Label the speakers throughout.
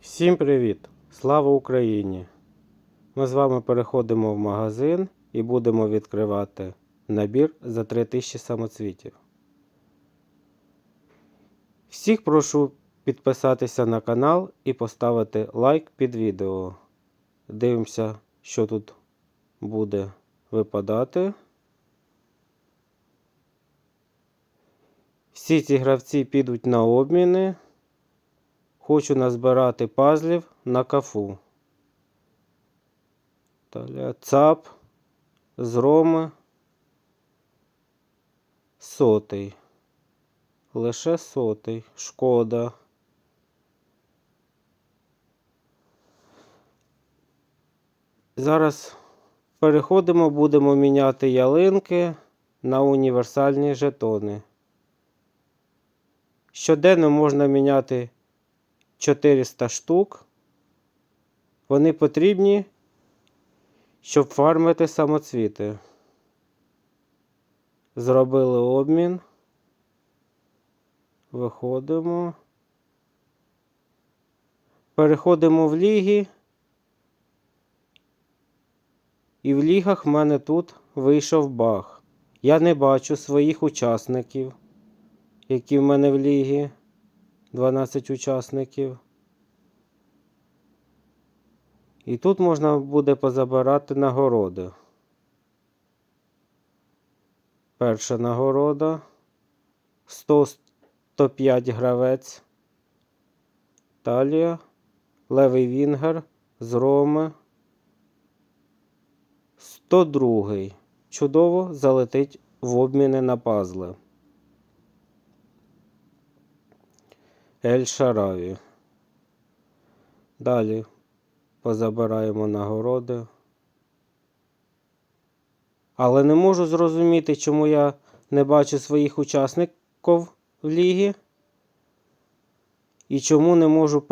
Speaker 1: Всім привіт! Слава Україні! Ми з вами переходимо в магазин і будемо відкривати набір за 3000 самоцвітів. Всіх прошу підписатися на канал і поставити лайк під відео. Дивимося, що тут буде випадати. Всі ці гравці підуть на обміни. Хочу назбирати пазлів на кафу. Далі ЦАП з Роми. Сотий. Лише сотий. Шкода. Зараз переходимо, будемо міняти ялинки на універсальні жетони. Щоденно можна міняти 400 штук. Вони потрібні, щоб фармити самоцвіти. Зробили обмін. Виходимо. Переходимо в ліги. І в лігах в мене тут вийшов баг. Я не бачу своїх учасників, які в мене в лігі. 12 учасників. І тут можна буде позабирати нагороди. Перша нагорода 100-105 гравець. Талія. Левий Вінгер з Роми. 102. Чудово залетить в обміни на пазли. Ель Шараві. Далі позабираємо нагороди. Але не можу зрозуміти, чому я не бачу своїх учасників в лігі. І чому не можу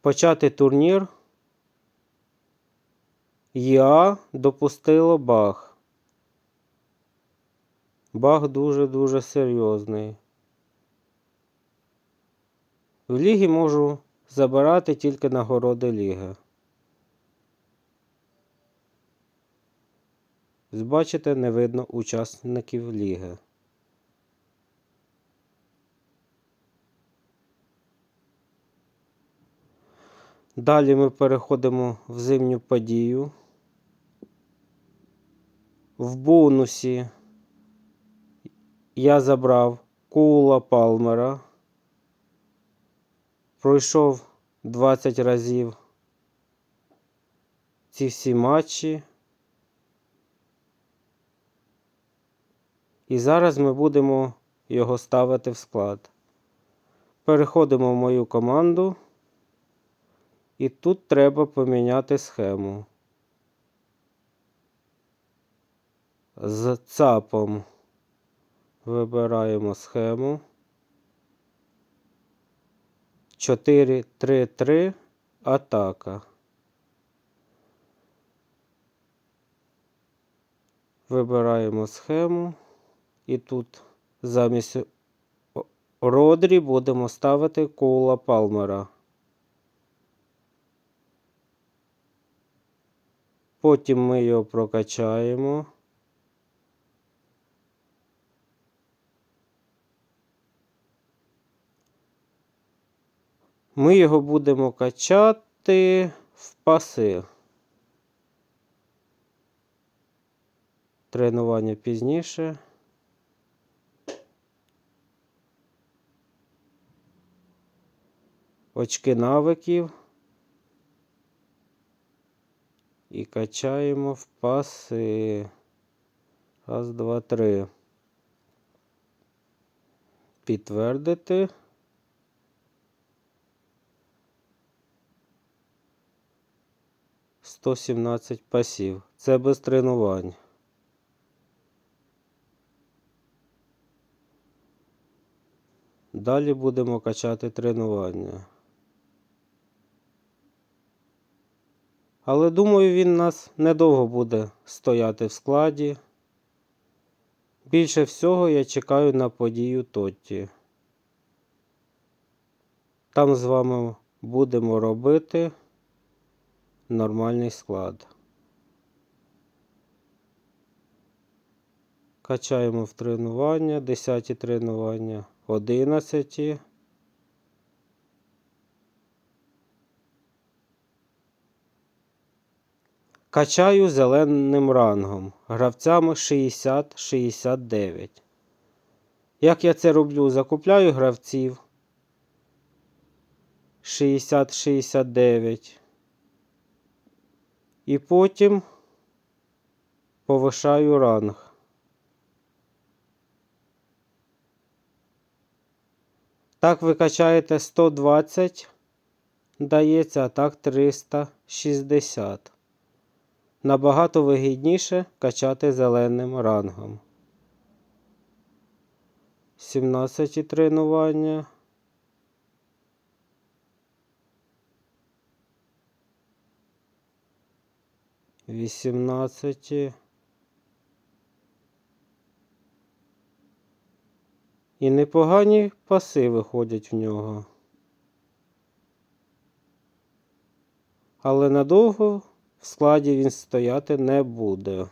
Speaker 1: почати турнір. ЄА допустило баг. Баг дуже-дуже серйозний. В лігі можу забирати тільки нагороди ліги. Бачите, не видно учасників ліги. Далі ми переходимо в зимню подію. В бонусі я забрав Кула Палмера. Пройшов 20 разів ці всі матчі. І зараз ми будемо його ставити в склад. Переходимо в мою команду. І тут треба поміняти схему. З ЦАПом вибираємо схему. 4-3-3 атака. Вибираємо схему. І тут замість Родрі будемо ставити Коула Палмера. Потім ми його прокачаємо. Ми його будемо качати в паси. Тренування пізніше. Очки навиків. І качаємо в паси. Раз, два, три. Підтвердити. Сто сімнадцять пасів. Це без тренувань. Далі будемо качати тренування. Але думаю, він нас недовго буде стояти в складі. Більше всього я чекаю на подію Тотті. Там з вами будемо робити нормальний склад. Качаємо в тренування, 10 тренування, 11. Качаю зеленим рангом, гравцями 60-69. Як я це роблю? Закупляю гравців 60-69. І потім повишаю ранг. Так ви качаєте 120, дається, а так 360. Набагато вигідніше качати зеленим рангом. 17 тренування. Вісімнадцяті. І непогані паси виходять в нього. Але надовго в складі він стояти не буде.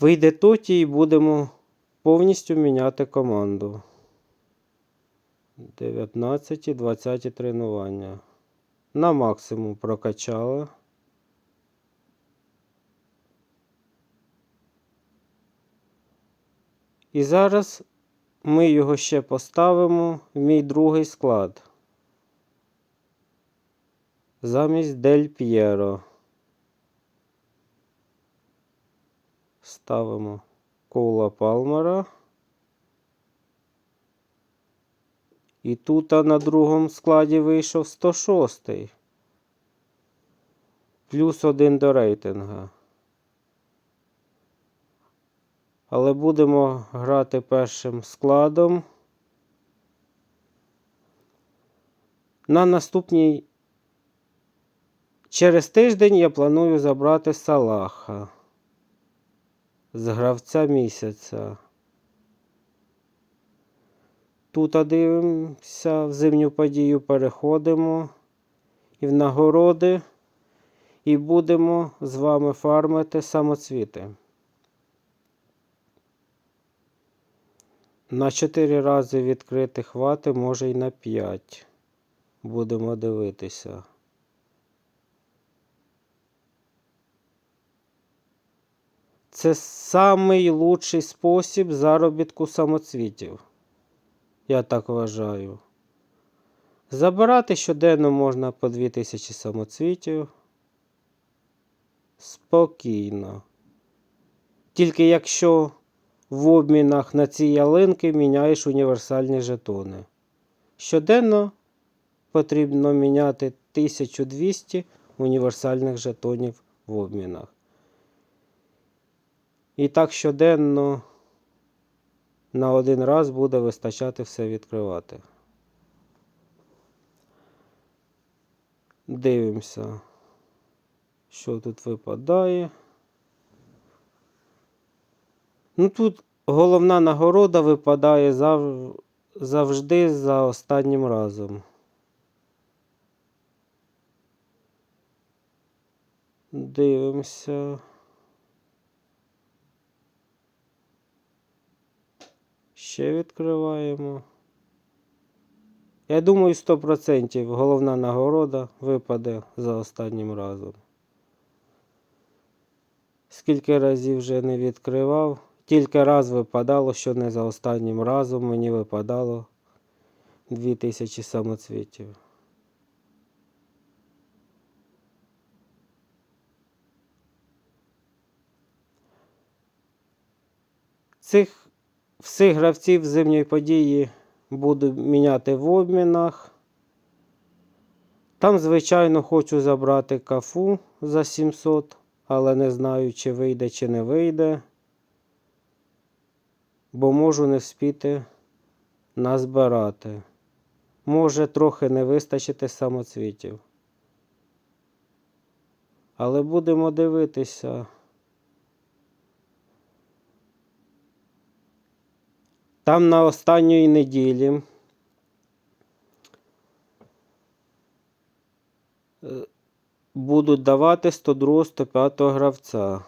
Speaker 1: Вийде тоті і будемо повністю міняти команду. 19, 20 тренування. На максимум прокачали. І зараз ми його ще поставимо в мій другий склад. Замість Дель П'єро. Ставимо Коула Палмера. І тут на другому складі вийшов 106. Плюс один до рейтинга. Але будемо грати першим складом. На наступній через тиждень я планую забрати Салаха з гравця місяця. Тут дивимося, в зимню подію переходимо і в нагороди, і будемо з вами фармити самоцвіти. На 4 рази відкрити хвати, може й на 5. Будемо дивитися. Це самий лучший спосіб заробітку самоцвітів. Я так вважаю. Забирати щоденно можна по 2000 самоцвітів. Спокійно. Тільки якщо в обмінах на ці ялинки міняєш універсальні жетони. Щоденно потрібно міняти 1200 універсальних жетонів в обмінах. І так щоденно на один раз буде вистачати все відкривати. Дивимося, що тут випадає. Ну тут головна нагорода випадає зав... завжди за останнім разом. Дивимося. Ще відкриваємо. Я думаю, 100% головна нагорода випаде за останнім разом. Скільки разів вже не відкривав, тільки раз випадало, що не за останнім разом мені випадало 2000 самоцвітів. Цих всіх гравців зимньої події буду міняти в обмінах. Там, звичайно, хочу забрати кафу за 700, але не знаю, чи вийде, чи не вийде. Бо можу не вспіти назбирати. Може трохи не вистачити самоцвітів. Але будемо дивитися. Там на останній неділі е, будуть давати 102 105 гравця.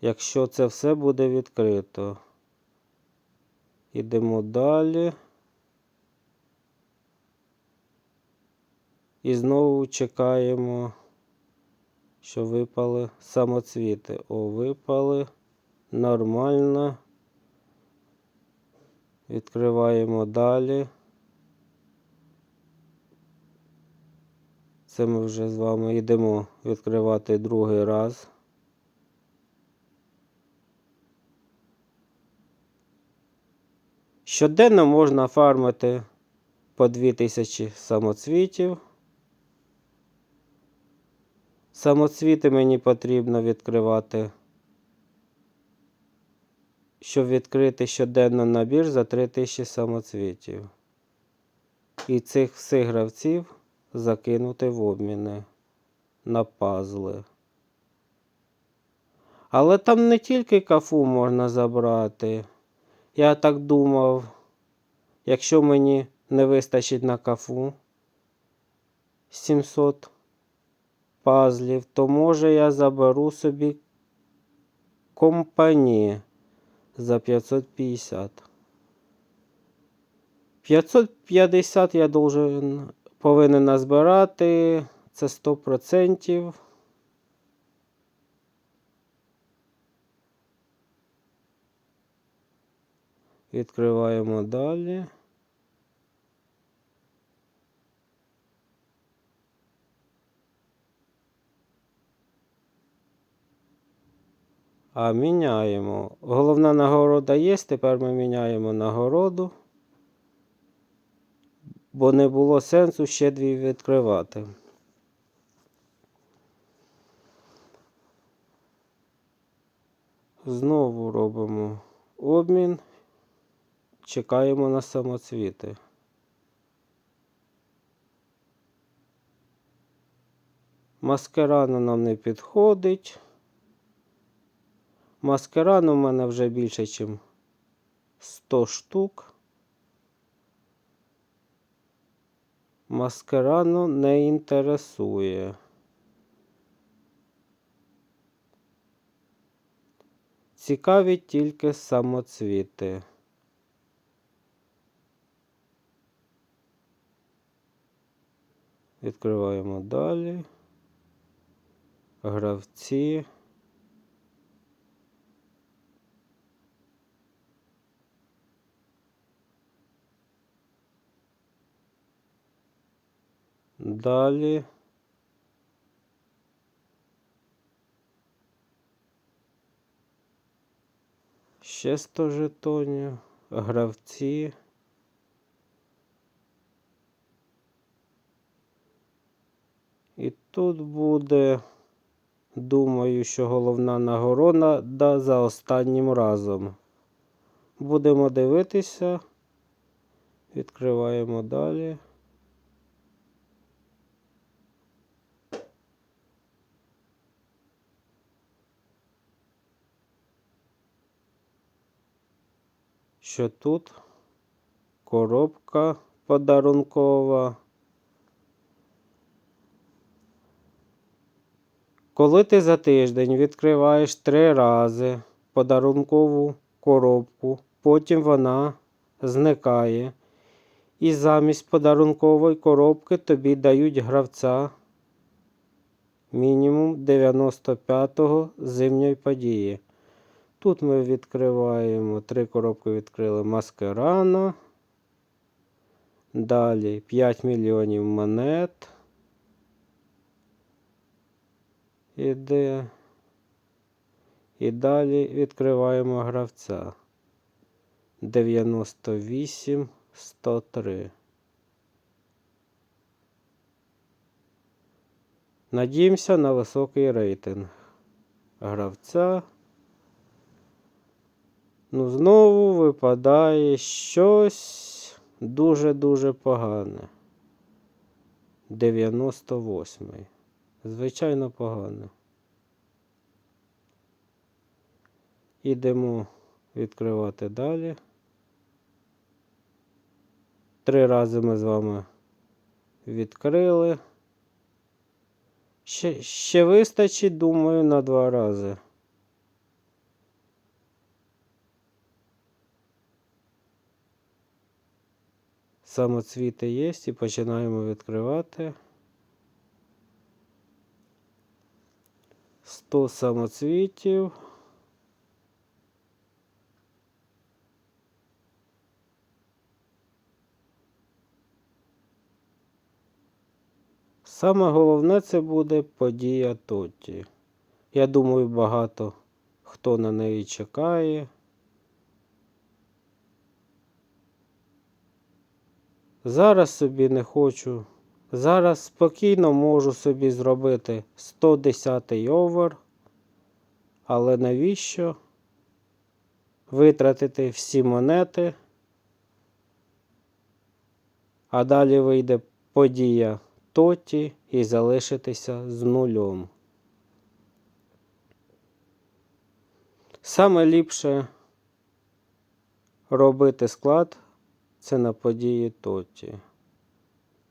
Speaker 1: Якщо це все буде відкрито. Ідемо далі. І знову чекаємо що випали самоцвіти. О, випали. Нормально. Відкриваємо далі. Це ми вже з вами йдемо відкривати другий раз. Щоденно можна фармити по 2000 самоцвітів. Самоцвіти мені потрібно відкривати, щоб відкрити щоденно набір за 3000 самоцвітів. І цих всіх гравців закинути в обміни на пазли. Але там не тільки кафу можна забрати. Я так думав, якщо мені не вистачить на кафу 700 пазлів, то може я заберу собі компані за 550. 550 я должен, повинен назбирати. Це 100%. Відкриваємо далі. А міняємо. Головна нагорода є, тепер ми міняємо нагороду, бо не було сенсу ще дві відкривати. Знову робимо обмін, чекаємо на самоцвіти. Маскарана нам не підходить. Маскаран у мене вже більше, ніж 100 штук. Маскарану не інтересує. Цікаві тільки самоцвіти. Відкриваємо далі. Гравці. Далі. Ще 100 жетонів. Гравці. І тут буде, думаю, що головна нагорода да, за останнім разом. Будемо дивитися. Відкриваємо далі. Що тут коробка подарункова. Коли ти за тиждень відкриваєш три рази подарункову коробку, потім вона зникає. І замість подарункової коробки тобі дають гравця мінімум 95-го зимньої події. Тут ми відкриваємо три коробки відкрили маскарана. Далі 5 мільйонів монет. Іде. І далі відкриваємо гравця. 98 103. Надіємося на високий рейтинг гравця. Ну, знову випадає щось дуже-дуже погане. 98. Звичайно, погане. Ідемо відкривати далі. Три рази ми з вами відкрили. Ще, ще вистачить, думаю, на два рази. Самоцвіти є і починаємо відкривати. 100 самоцвітів. Саме головне це буде подія Тоті. Я думаю, багато хто на неї чекає. Зараз собі не хочу. Зараз спокійно можу собі зробити 110-й овер. Але навіщо витратити всі монети? А далі вийде подія Тоті і залишитися з нульом. Саме ліпше робити склад це на події Тоті.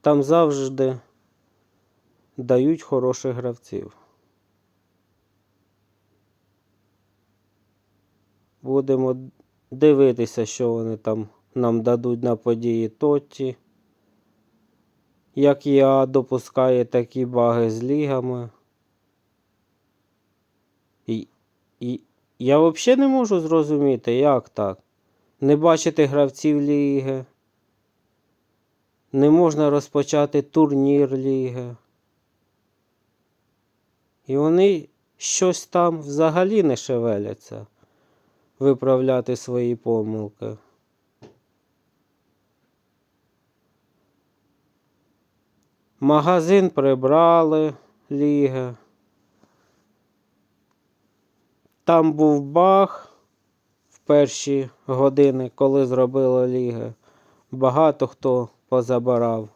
Speaker 1: Там завжди дають хороших гравців. Будемо дивитися, що вони там нам дадуть на події Тоті. Як я допускає такі баги з лігами. І, і я взагалі не можу зрозуміти, як так. Не бачити гравців ліги. Не можна розпочати турнір ліги. І вони щось там взагалі не шевеляться виправляти свої помилки. Магазин прибрали ліги. Там був баг в перші години, коли зробили ліги. Багато хто позабирав.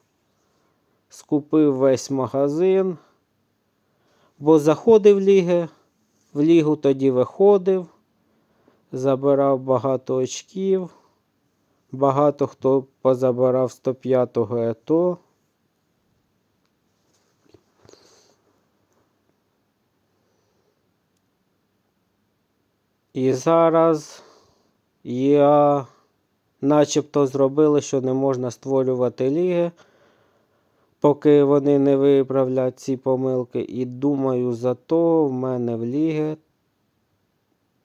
Speaker 1: Скупив весь магазин, бо заходив ліги, в лігу тоді виходив, забирав багато очків, багато хто позабирав 105-го ето. І зараз я начебто зробили, що не можна створювати ліги, поки вони не виправлять ці помилки. І думаю, зато в мене в ліги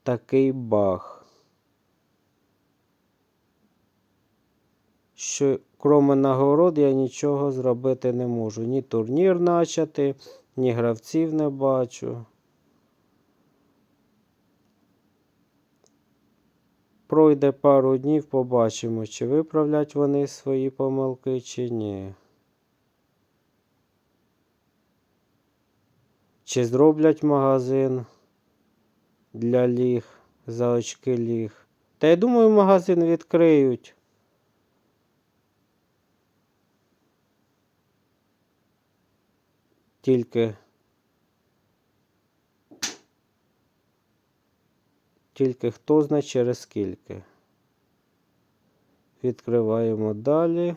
Speaker 1: такий баг. Що кроме нагород я нічого зробити не можу. Ні турнір начати, ні гравців не бачу. Пройде пару днів, побачимо, чи виправлять вони свої помилки, чи ні. Чи зроблять магазин для ліг за очки ліг. Та я думаю, магазин відкриють. Тільки Тільки хто знає через скільки. Відкриваємо далі.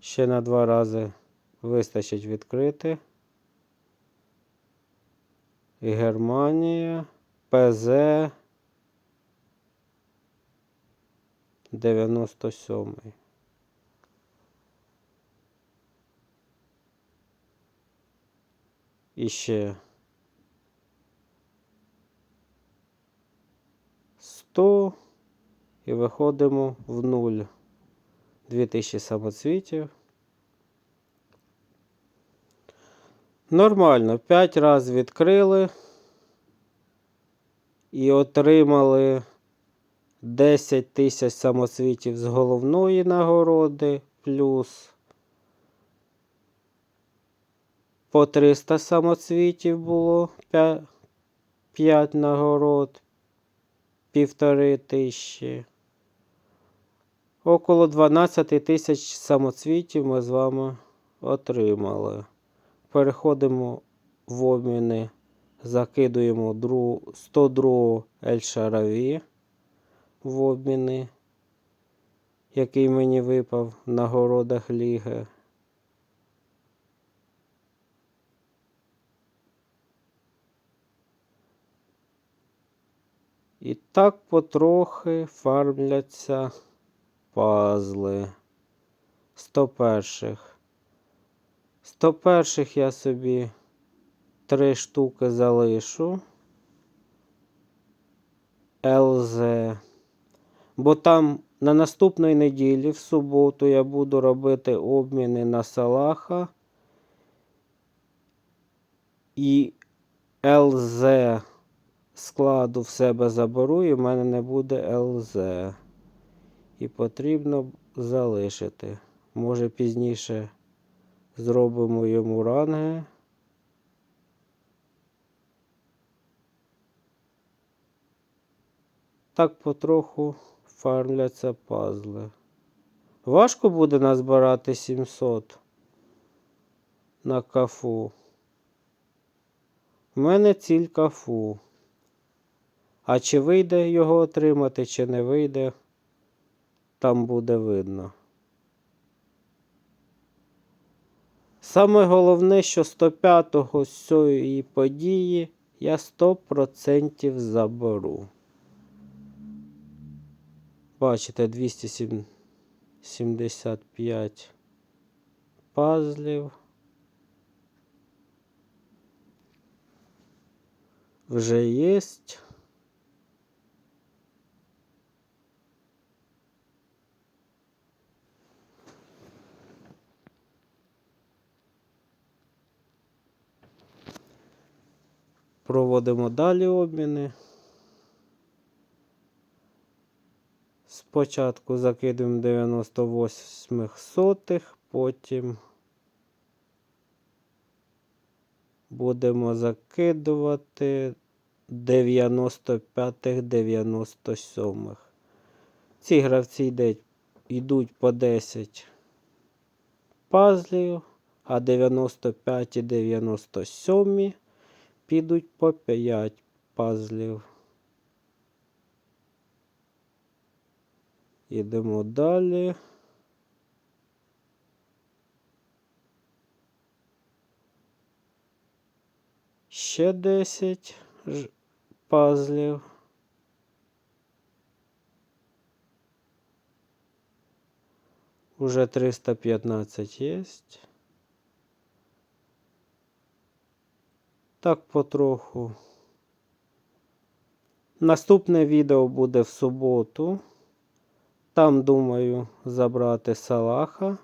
Speaker 1: Ще на два рази вистачить відкрити. І Германія, ПЗ 97. І ще 100 і виходимо в нуль. 2000 самоцвітів. Нормально, 5 разів відкрили і отримали 10 тисяч самоцвітів з головної нагороди плюс по 300 самоцвітів було 5, 5 нагород, півтори тисячі. Около 12 тисяч самоцвітів ми з вами отримали. Переходимо в обміни закидуємо дру- 102 Ель-Шараві в обміни, який мені випав в нагородах ліги. І так потрохи фармляться пазли. 101. 101 я собі три штуки залишу. ЛЗ. Бо там на наступної неділі, в суботу, я буду робити обміни на Салаха. І ЛЗ складу в себе заберу, і в мене не буде ЛЗ. І потрібно залишити. Може пізніше зробимо йому ранги. Так потроху фармляться пазли. Важко буде назбирати 700 на кафу. У мене ціль кафу. А чи вийде його отримати, чи не вийде, там буде видно. Саме головне, що 105-го з цієї події я 100% заберу. Бачите, 275 пазлів. Вже єсть. Проводимо далі обміни. Спочатку закидуємо 98 сотих, потім будемо закидувати 95 97 Ці гравці йдуть, по 10 пазлів, а 95 і 97 підуть по 5 пазлів. Ідемо далі. Ще 10 ж- пазлів. Уже 315 єсть. Так потроху. Наступне відео буде в суботу. Там думаю забрати Салаха,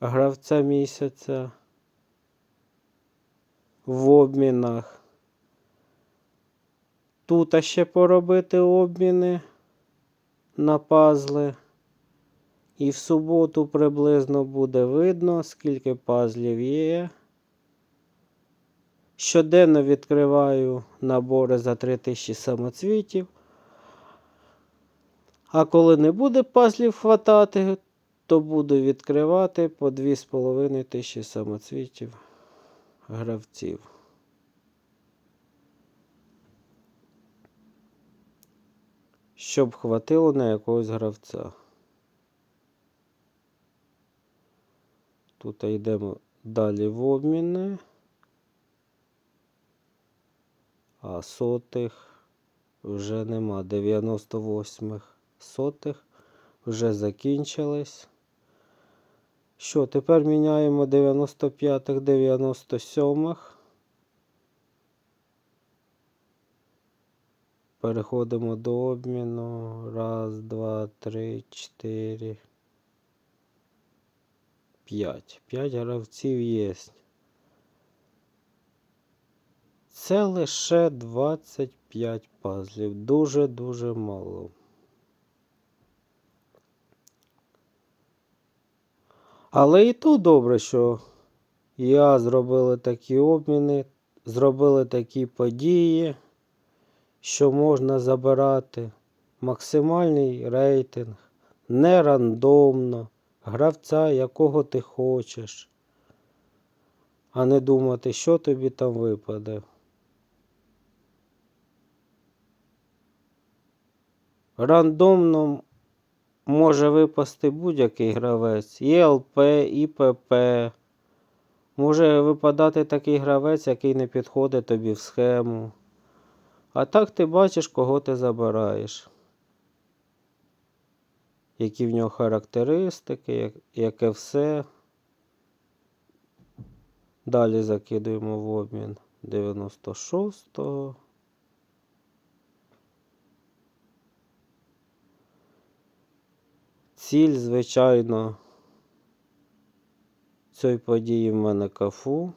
Speaker 1: гравця місяця в обмінах. Тут ще поробити обміни на пазли. І в суботу приблизно буде видно, скільки пазлів є. Щоденно відкриваю набори за 3000 самоцвітів. А коли не буде пазлів хватати, то буду відкривати по 2,5 тисячі самоцвітів гравців. Щоб хватило на якогось гравця. Тут йдемо далі в обміни. А сотих вже нема. 98 сотих вже закінчились. Що, тепер міняємо 95-х, 97-х. Переходимо до обміну. Раз, два, три, чотири. П'ять. П'ять гравців є. Це лише 25 пазлів. Дуже-дуже мало. Але і то добре, що я зробили такі обміни, зробили такі події, що можна забирати максимальний рейтинг, не рандомно, гравця, якого ти хочеш. а не думати, що тобі там випаде. Рандомно може випасти будь-який гравець. І ЛП, і ПП. Може випадати такий гравець, який не підходить тобі в схему. А так ти бачиш, кого ти забираєш. Які в нього характеристики, яке все. Далі закидуємо в обмін 96-го. Ціль, звичайно, цієї події в мене кафу.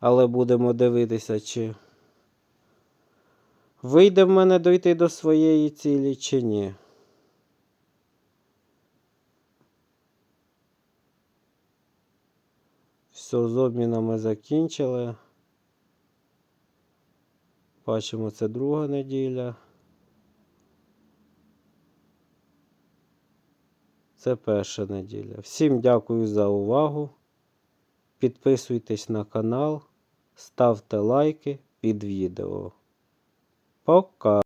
Speaker 1: Але будемо дивитися, чи вийде в мене дойти до своєї цілі, чи ні. Все, з обмінами закінчили. Бачимо, це друга неділя. Це перша неділя. Всім дякую за увагу. Підписуйтесь на канал, ставте лайки під відео. Пока!